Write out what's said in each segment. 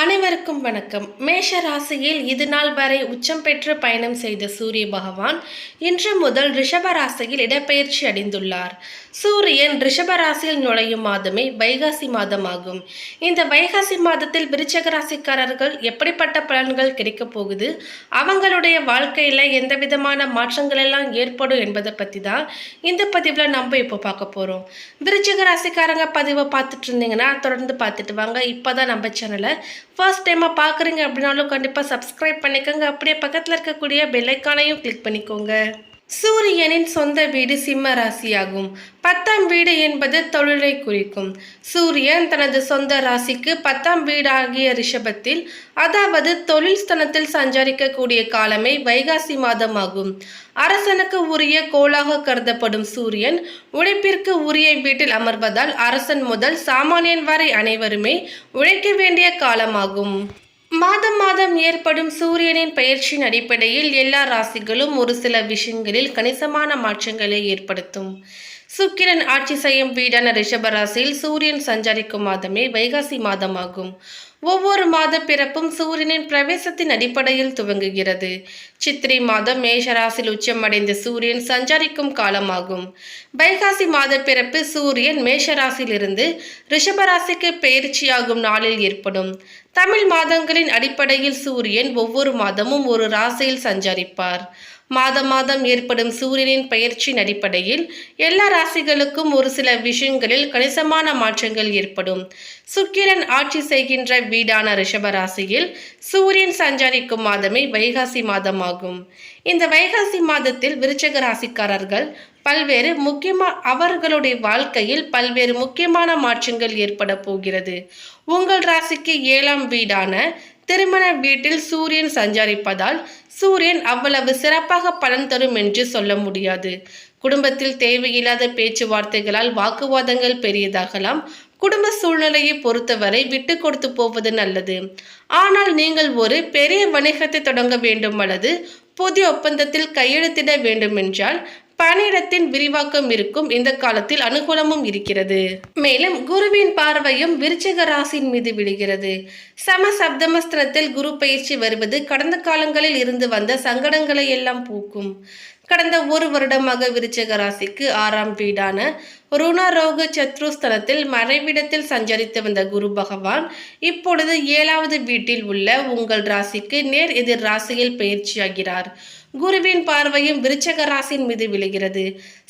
அனைவருக்கும் வணக்கம். மேஷ ராசியில் இது நாள் வரை உச்சம் பெற்று பயணம் செய்த சூரிய பகவான் இன்று முதல் ரிஷப ராசியில் இடப்பெயர்ச்சி அடைந்துள்ளார். சூரியன் ரிஷப ராசியில் நுழையும் மாதமே வைகாசி மாதமாகும். இந்த வைகாசி மாதத்தில் விருச்சக ராசிக்காரர்கள் எப்படிப்பட்ட பலன்கள் கிடைக்கப் போகுது? அவங்களுடைய வாழ்க்கையில் எந்த விதமான மாற்றங்கள் எல்லாம் ஏற்படும் என்பதை பற்றி தான் இந்த பதிவில் நம்ம இப்போ பார்க்க போகிறோம் விருச்சக ராசிக்காரங்க பதிவை பார்த்துட்டு இருந்தீங்கன்னா தொடர்ந்து பார்த்துட்டு வாங்க. இப்போ தான் நம்ம சேனலை ஃபர்ஸ்ட் டைமாக பார்க்குறீங்க அப்படின்னாலும் கண்டிப்பாக சப்ஸ்கிரைப் பண்ணிக்கோங்க. அப்படியே பக்கத்தில் இருக்கக்கூடிய பெல்லைக்கானையும் கிளிக் பண்ணிக்கோங்க. சூரியனின் சொந்த வீடு சிம்ம ராசியாகும். பத்தாம் வீடு என்பது தொழிலை குறிக்கும். சூரியன் தனது சொந்த ராசிக்கு பத்தாம் வீடாகிய ரிஷபத்தில் அதாவது தொழில் ஸ்தனத்தில் சஞ்சரிக்கக்கூடிய காலமே வைகாசி மாதமாகும். அரசனுக்கு உரிய கோளாக கருதப்படும் சூரியன் உழைப்பிற்கு உரிய வீட்டில் அமர்வதால் அரசன் முதல் சாமானியன் வரை அனைவருமே உழைக்க வேண்டிய காலமாகும். மாதம் மாதம் ஏற்படும் சூரியனின் பயிற்சியின் அடிப்படையில் எல்லா ராசிகளும் ஒரு சில விஷயங்களில் கணிசமான மாற்றங்களை ஏற்படுத்தும். சுக்கிரன் ஆட்சி செய்யும் வீடான ரிஷப ராசியில் சூரியன் சஞ்சரிக்கும் மாதமே வைகாசி மாதமாகும். ஒவ்வொரு மாத பிறப்பும் சூரியனின் பிரவேசத்தின் அடிப்படையில் துவங்குகிறது. சித்திரை மாதம் மேஷராசியில் உச்சமடைந்த சூரியன் சஞ்சரிக்கும் காலமாகும். வைகாசி மாத பிறப்பு சூரியன் மேஷராசியிலிருந்து ரிஷபராசிக்கு பயிற்சியாகும் நாளில் ஏற்படும். தமிழ் மாதங்களின் அடிப்படையில் சூரியன் ஒவ்வொரு மாதமும் ஒரு ராசியில் சஞ்சரிப்பார். மாதம் மாதம் ஏற்படும் சூரியனின் பயிற்சியின் அடிப்படையில் எல்லா ராசிகளுக்கும் ஒரு சில விஷயங்களில் கணிசமான மாற்றங்கள் ஏற்படும். சுக்கிரன் ஆட்சி செய்கின்ற வீடான ரிஷப ராசியில் சூரியன் சஞ்சரிக்கும் மாதமே வைகாசி மாதமாகும். இந்த வைகாசி மாதத்தில் விருச்சக ராசிக்காரர்கள் பல்வேறு முக்கியமா அவர்களுடைய வாழ்க்கையில் பல்வேறு முக்கியமான மாற்றங்கள் ஏற்பட போகிறது. உங்கள் ராசிக்கு ஏழாம் வீடான திருமண வீட்டில் சூரியன் சஞ்சரிப்பதால் சூரியன் அவ்வளவு சிறப்பாக பலன் தரும் என்று சொல்ல முடியாது. குடும்பத்தில் தேவையில்லாத பேச்சுவார்த்தைகளால் வாக்குவாதங்கள் பெரியதாகலாம். குடும்ப சூழ்நிலையை பொறுத்தவரை விட்டு கொடுத்து போவது நல்லது. ஆனால் நீங்கள் ஒரு பெரிய வணிகத்தை தொடங்க வேண்டும் அல்லது புதிய ஒப்பந்தத்தில் கையெழுத்திட வேண்டுமென்றால் பணியிடத்தின் விரிவாக்கம் இருக்கும் இந்த காலத்தில் அனுகூலமும் இருக்கிறது. மேலும் குருவின் பார்வையும் விருச்சிக ராசியின் மீது விழுகிறது. சம சப்தமஸ்திரத்தில் குரு பயிற்சி வருவது கடந்த காலங்களில் இருந்து வந்த சங்கடங்களை எல்லாம் பூக்கும். கடந்த ஒரு வருடமாக விருச்சக ராசிக்கு ஆறாம் வீடான ருணா ரோக சத்ருஸ்தலத்தில் மறைவிடத்தில் சஞ்சரித்து வந்த குரு பகவான் இப்பொழுது ஏழாவது வீட்டில் உள்ள உங்கள் ராசிக்கு நேர் எதிர் ராசியில் பயிற்சியாகிறார். குருவின் பார்வையும் விருச்சக ராசியின் மீது விழுகிறது.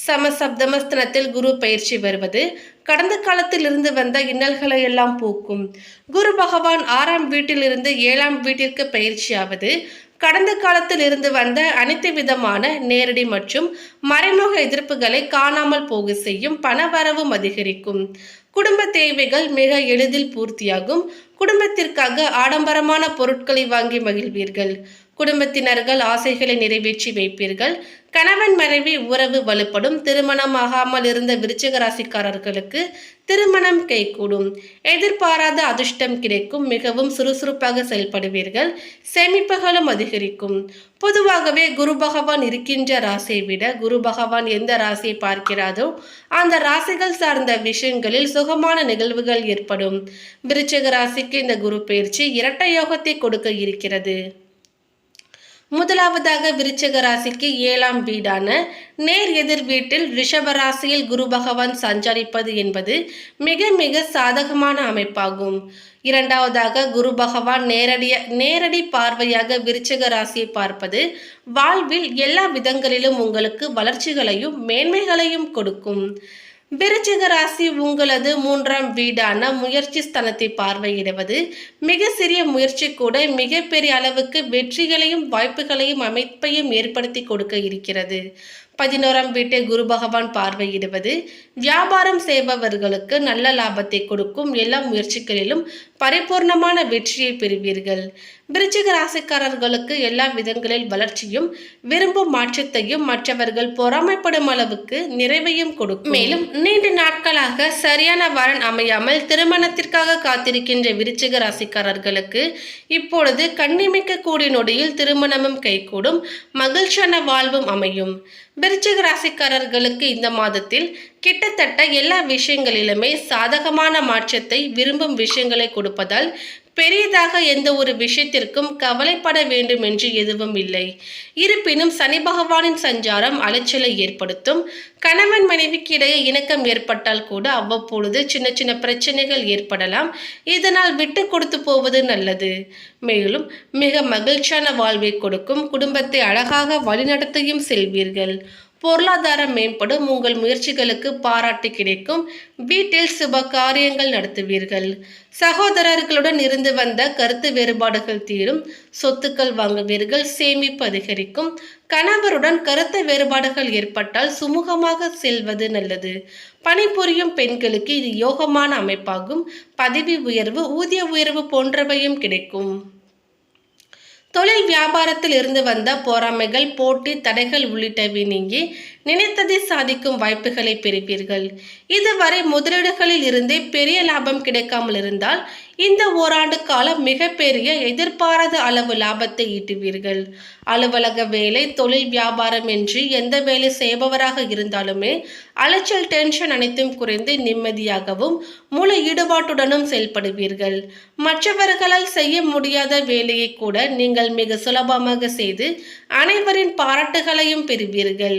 சமசப்தமஸ்தனத்தில் குரு பயிற்சி வருவது கடந்த காலத்தில் இருந்து வந்த இன்னல்களை எல்லாம் போக்கும். குரு பகவான் ஆறாம் வீட்டிலிருந்து ஏழாம் வீட்டிற்கு பயிற்சியாவது கடந்த காலத்தில் இருந்து வந்த அனைத்து விதமான நேரடி மற்றும் மறைமுக எதிர்ப்புகளை காணாமல் போக செய்யும் பணவரவும் அதிகரிக்கும். குடும்ப தேவைகள் மிக எளிதில் பூர்த்தியாகும். குடும்பத்திற்காக ஆடம்பரமான பொருட்களை வாங்கி மகிழ்வீர்கள். குடும்பத்தினர்கள் ஆசைகளை நிறைவேற்றி வைப்பீர்கள். கணவன் மனைவி உறவு வலுப்படும். திருமணமாகாமல் இருந்த விருச்சிக ராசிக்காரர்களுக்கு திருமணம் கைகூடும். எதிர்பாராத அதிர்ஷ்டம் கிடைக்கும். மிகவும் சுறுசுறுப்பாக செயல்படுவீர்கள். சேமிப்புகளும் அதிகரிக்கும். பொதுவாகவே குரு பகவான் இருக்கின்ற ராசியை விட குரு பகவான் எந்த ராசியை பார்க்கிறாரோ அந்த ராசிகள் சார்ந்த விஷயங்களில் சுகமான நிகழ்வுகள் ஏற்படும். விருச்சிக ராசிக்கு இந்த குரு பயிற்சி இரட்டை யோகத்தை கொடுக்க இருக்கிறது. முதலாவதாக விருச்சக ராசிக்கு ஏழாம் வீடான நேர் எதிர் வீட்டில் ரிஷபராசியில் குரு பகவான் சஞ்சரிப்பது என்பது மிக மிக சாதகமான அமைப்பாகும். இரண்டாவதாக குரு பகவான் நேரடிய நேரடி பார்வையாக விருச்சக ராசியை பார்ப்பது வாழ்வில் எல்லா விதங்களிலும் உங்களுக்கு வளர்ச்சிகளையும் மேன்மைகளையும் கொடுக்கும். விருச்சிக ராசி உங்களது மூன்றாம் வீடான முயற்சி ஸ்தலத்தை பார்வையிடுவது மிக சிறிய முயற்சி கூட மிகப்பெரிய அளவுக்கு வெற்றிகளையும் வாய்ப்புகளையும் அமைப்பையும் ஏற்படுத்தி கொடுக்க இருக்கிறது. பதினோராம் வீட்டை குரு பகவான் பார்வையிடுவது வியாபாரம் செய்பவர்களுக்கு நல்ல லாபத்தை கொடுக்கும் எல்லா முயற்சிகளிலும் பரிபூர்ணமான வெற்றியை பெறுவீர்கள். விருச்சிக ராசிக்காரர்களுக்கு எல்லா விதங்களில் வளர்ச்சியும் விரும்பும் மாற்றத்தையும் மற்றவர்கள் பொறாமைப்படும் அளவுக்கு நிறைவையும் கொடுக்கும். மேலும் நீண்ட நாட்களாக சரியான வரன் அமையாமல் திருமணத்திற்காக காத்திருக்கின்ற விருச்சிக ராசிக்காரர்களுக்கு இப்பொழுது கண்ணிமிக்க கூடிய நொடியில் திருமணமும் கைகூடும் மகிழ்ச்சியான வாழ்வும் அமையும். விருச்சிக ராசிக்காரர்களுக்கு இந்த மாதத்தில் கிட்டத்தட்ட எல்லா விஷயங்களிலுமே சாதகமான மாற்றத்தை விரும்பும் விஷயங்களை கொடுப்பதால் பெரியதாக எந்த ஒரு விஷயத்திற்கும் கவலைப்பட வேண்டும் என்று எதுவும் இல்லை. இருப்பினும் சனி பகவானின் சஞ்சாரம் அலைச்சலை ஏற்படுத்தும். கணவன் மனைவிக்கு இடையே இணக்கம் ஏற்பட்டால் கூட அவ்வப்பொழுது சின்ன சின்ன பிரச்சனைகள் ஏற்படலாம். இதனால் விட்டு கொடுத்து போவது நல்லது. மேலும் மிக மகிழ்ச்சியான வாழ்வை கொடுக்கும் குடும்பத்தை அழகாக வழிநடத்தியும் செல்வீர்கள். பொருளாதாரம் மேம்படும் உங்கள் முயற்சிகளுக்கு பாராட்டு கிடைக்கும். வீட்டில் சுப காரியங்கள் நடத்துவீர்கள். சகோதரர்களுடன் இருந்து வந்த கருத்து வேறுபாடுகள் தீரும். சொத்துக்கள் வாங்குவீர்கள் சேமிப்பு அதிகரிக்கும். கணவருடன் கருத்து வேறுபாடுகள் ஏற்பட்டால் சுமூகமாக செல்வது நல்லது. பணிபுரியும் பெண்களுக்கு இது யோகமான அமைப்பாகும். பதவி உயர்வு ஊதிய உயர்வு போன்றவையும் கிடைக்கும். தொழில் வியாபாரத்தில் இருந்து வந்த போராமைகள் போட்டி தடைகள் உள்ளிட்டவை நீங்கி நினைத்ததை சாதிக்கும் வாய்ப்புகளை பெறுவீர்கள். இதுவரை முதலீடுகளில் இருந்தே பெரிய லாபம் கிடைக்காமல் இருந்தால் இந்த ஓராண்டு காலம் மிகப்பெரிய எதிர்பாராத அளவு லாபத்தை ஈட்டுவீர்கள். அலுவலக வேலை தொழில் வியாபாரம் என்று எந்த வேலை செய்பவராக இருந்தாலுமே அலைச்சல் டென்ஷன் அனைத்தும் குறைந்து நிம்மதியாகவும் முழு ஈடுபாட்டுடனும் செயல்படுவீர்கள். மற்றவர்களால் செய்ய முடியாத வேலையை கூட நீங்கள் மிக சுலபமாக செய்து அனைவரின் பாராட்டுகளையும் பெறுவீர்கள்.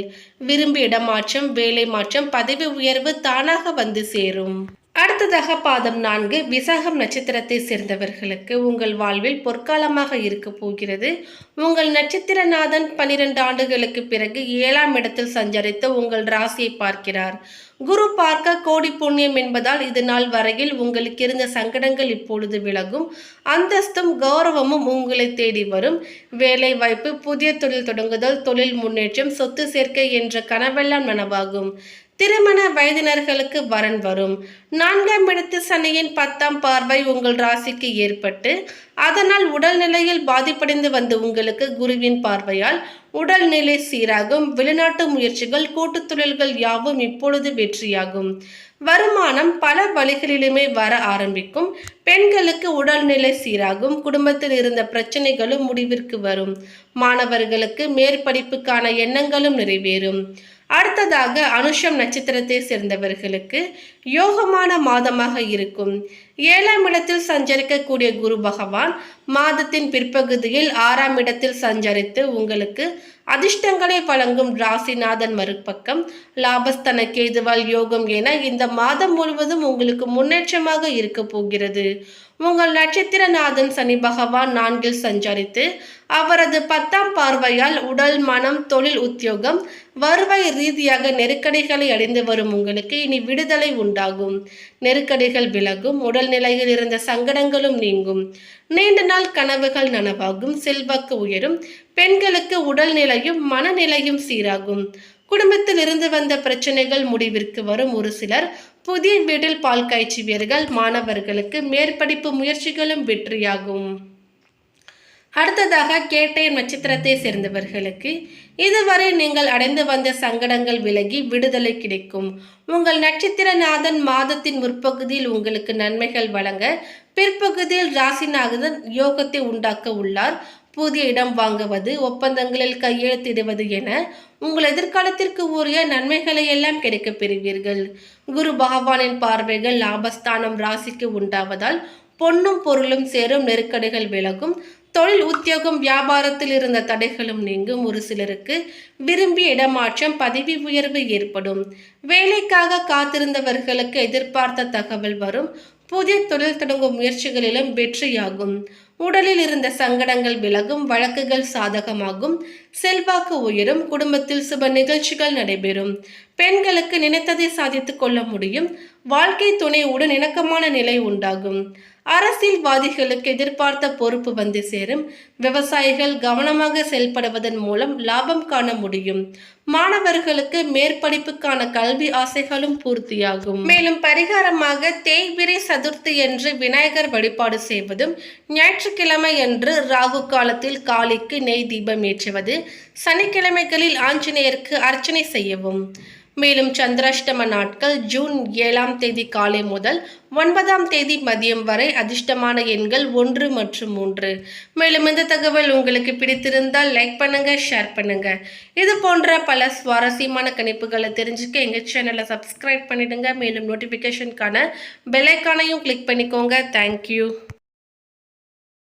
விரும்பிய இடமாற்றம் வேலை மாற்றம் பதவி உயர்வு தானாக வந்து சேரும். அடுத்ததாக பாதம் நான்கு விசாகம் நட்சத்திரத்தை சேர்ந்தவர்களுக்கு உங்கள் வாழ்வில் பொற்காலமாக இருக்க போகிறது. உங்கள் நட்சத்திரநாதன் பனிரெண்டு ஆண்டுகளுக்கு பிறகு ஏழாம் இடத்தில் சஞ்சரித்து உங்கள் ராசியை பார்க்கிறார். குரு பார்க்க கோடி புண்ணியம் என்பதால் இது நாள் வரையில் உங்களுக்கு இருந்த சங்கடங்கள் இப்பொழுது விலகும். அந்தஸ்தும் கௌரவமும் உங்களை தேடி வரும். வேலை வாய்ப்பு புதிய தொழில் தொடங்குதல் தொழில் முன்னேற்றம் சொத்து சேர்க்கை என்ற கனவெல்லாம் நனவாகும். திருமண வயதினர்களுக்கு வரன் வரும். நான்காம் இடத்து சனியின் பத்தாம் பார்வை உங்கள் ராசிக்கு ஏற்பட்டு அதனால் உடல்நிலையில் பாதிப்படைந்து வந்த உங்களுக்கு குருவின் பார்வையால் உடல்நிலை சீராகும் வெளிநாட்டு முயற்சிகள் கூட்டுத் தொழில்கள் யாவும் இப்பொழுது வெற்றியாகும். வருமானம் பல வழிகளிலுமே வர ஆரம்பிக்கும். பெண்களுக்கு உடல்நிலை சீராகும் குடும்பத்தில் இருந்த பிரச்சனைகளும் முடிவிற்கு வரும். மாணவர்களுக்கு மேற்படிப்புக்கான எண்ணங்களும் நிறைவேறும். அடுத்ததாக அனுஷம் நட்சத்திரத்தை சேர்ந்தவர்களுக்கு யோகமான மாதமாக இருக்கும். ஏழாம் இடத்தில் சஞ்சரிக்கக்கூடிய குரு பகவான் மாதத்தின் பிற்பகுதியில் ஆறாம் இடத்தில் சஞ்சரித்து உங்களுக்கு அதிர்ஷ்டங்களை வழங்கும் ராசிநாதன் மறுபக்கம் லாபஸ்தன கேதுவால் யோகம். என இந்த மாதம் முழுவதும் உங்களுக்கு முன்னேற்றமாக இருக்க போகிறது. உங்கள் நட்சத்திரநாதன் சனி பகவான் நான்கில் சஞ்சரித்து அவரது பத்தாம் பார்வையால் உடல் மனம் தொழில் உத்தியோகம் வருவாய் ரீதியாக நெருக்கடிகளை அடைந்து வரும் உங்களுக்கு இனி விடுதலை உண்டாகும். நெருக்கடிகள் விலகும் உடல்நிலையில் இருந்த சங்கடங்களும் நீங்கும். நீண்ட நாள் கனவுகள் நனவாகும் செல்வாக்கு உயரும் பெண்களுக்கு உடல்நிலையும் மனநிலையும் சீராகும். குடும்பத்தில் இருந்து வந்த பிரச்சனைகள் முடிவிற்கு வரும் ஒரு சிலர் புதிய வீட்டில் பால் காய்ச்சுவீர்கள் மாணவர்களுக்கு மேற்படிப்பு முயற்சிகளும் வெற்றியாகும். அடுத்ததாக கேட்டை நட்சத்திரத்தை சேர்ந்தவர்களுக்கு இதுவரை நீங்கள் அடைந்து வந்த சங்கடங்கள் விலகி விடுதலை கிடைக்கும். உங்கள் நட்சத்திரநாதன் மாதத்தின் முற்பகுதியில் உங்களுக்கு நன்மைகள் வழங்க பிற்பகுதியில் ராசிநாதன் யோகத்தை உண்டாக்க உள்ளார். புதிய இடம் வாங்குவது ஒப்பந்தங்களில் கையெழுத்திடுவது என உங்கள் எதிர்காலத்திற்கு உரிய நன்மைகளை எல்லாம் கிடைக்கப் பெறுவீர்கள். குரு பகவானின் பார்வைகள் லாபஸ்தானம் ராசிக்கு உண்டாவதால் பொன்னும் பொருளும் சேரும் நெருக்கடிகள் விலகும். தொழில் உத்தியோகம் வியாபாரத்தில் இருந்த தடைகளும் நீங்கும். ஒரு சிலருக்கு விரும்பிய இடமாற்றம் பதவி உயர்வு ஏற்படும். வேலைக்காக காத்திருந்தவர்களுக்கு எதிர்பார்த்த தகவல் வரும். புதிய தொழில் தொடங்கும் முயற்சிகளிலும் வெற்றியாகும். உடலில் இருந்த சங்கடங்கள் விலகும் வழக்குகள் சாதகமாகும் செல்வாக்கு உயரும் குடும்பத்தில் சுப நிகழ்ச்சிகள் நடைபெறும். பெண்களுக்கு நினைத்ததை சாதித்துக் கொள்ள முடியும் வாழ்க்கை துணையுடன் இணக்கமான நிலை உண்டாகும். அரசியல்வாதிகளுக்கு எதிர்பார்த்த பொறுப்பு வந்து சேரும். விவசாயிகள் கவனமாக செயல்படுவதன் மூலம் லாபம் காண முடியும். மாணவர்களுக்கு மேற்படிப்புக்கான கல்வி ஆசைகளும் பூர்த்தியாகும். மேலும் பரிகாரமாக தேய்பிரை சதுர்த்தி என்று விநாயகர் வழிபாடு செய்வதும் ஞாயிற்றுக்கிழமை என்று ராகு காலத்தில் காளிக்கு நெய் தீபம் ஏற்றுவது சனிக்கிழமைகளில் ஆஞ்சநேயருக்கு அர்ச்சனை செய்யவும். மேலும் சந்திராஷ்டம நாட்கள் ஜூன் ஏழாம் தேதி காலை முதல் ஒன்பதாம் தேதி மதியம் வரை அதிர்ஷ்டமான எண்கள் ஒன்று மற்றும் மூன்று. மேலும் இந்த தகவல் உங்களுக்கு பிடித்திருந்தால் லைக் பண்ணுங்க ஷேர் பண்ணுங்க. இது போன்ற பல சுவாரஸ்யமான கணிப்புகளை தெரிஞ்சுக்க எங்கள் சேனலை சப்ஸ்கிரைப் பண்ணிடுங்க. மேலும் நோட்டிஃபிகேஷனுக்கான பெலைக்கானையும் கிளிக் பண்ணிக்கோங்க. தேங்க்யூ